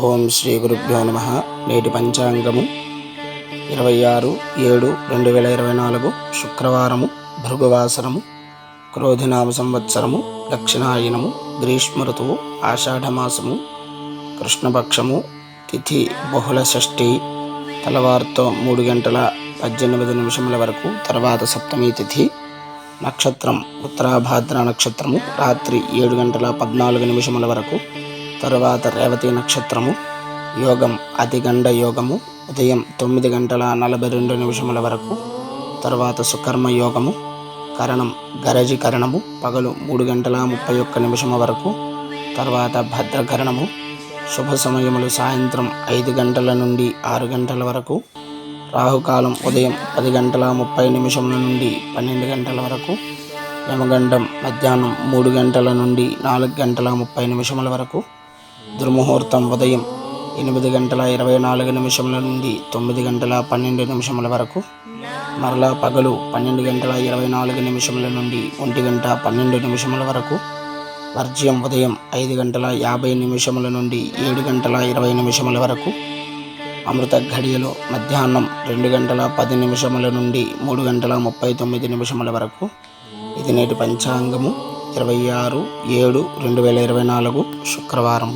ఓం శ్రీ గురుభ్యో నమ. నేటి పంచాంగము ఇరవై ఆరు ఏడు రెండు వేల ఇరవై నాలుగు శుక్రవారము భృగువాసరము క్రోధినామ సంవత్సరము దక్షిణాయనము గ్రీష్మ ఋతువు ఆషాఢమాసము కృష్ణపక్షము తిథి బహుళ షష్ఠి తెల్లవారుతో మూడు గంటల పద్దెనిమిది నిమిషముల వరకు తర్వాత సప్తమి తిథి నక్షత్రం ఉత్తరాభాద్ర నక్షత్రము రాత్రి ఏడు గంటల పద్నాలుగు నిమిషముల వరకు తరువాత రేవతి నక్షత్రము. యోగం అతిగండ యోగము. ఉదయం తొమ్మిది గంటల నలభై రెండు నిమిషముల వరకు. తర్వాత సుకర్మ యోగము. కరణం గరజీకరణము పగలు మూడు గంటల ముప్పై ఒక్క నిమిషము వరకు. తర్వాత భద్రకరణము శుభ సమయములు సాయంత్రం ఐదు గంటల నుండి ఆరు గంటల వరకు. రాహుకాలం ఉదయం పది గంటల ముప్పై నిమిషముల నుండి పన్నెండు గంటల వరకు. యమగండం మధ్యాహ్నం మూడు గంటల నుండి నాలుగు గంటల ముప్పై నిమిషముల వరకు. దుర్ముహూర్తం ఉదయం ఎనిమిది గంటల ఇరవై నాలుగు నిమిషముల నుండి తొమ్మిది గంటల పన్నెండు నిమిషముల వరకు మరలా పగలు పన్నెండు గంటల ఇరవై నాలుగు నిమిషముల నుండి ఒంటి గంట పన్నెండు నిమిషముల వరకు వర్జ్యం ఉదయం ఐదు గంటల యాభై నిమిషముల నుండి ఏడు గంటల ఇరవై నిమిషముల వరకు అమృత ఘడియలో మధ్యాహ్నం రెండు గంటల పది నిమిషముల నుండి మూడు గంటల ముప్పై తొమ్మిది నిమిషముల వరకు ఇది నేటి పంచాంగము ఇరవై ఆరు ఏడు రెండు వేల ఇరవై నాలుగు శుక్రవారం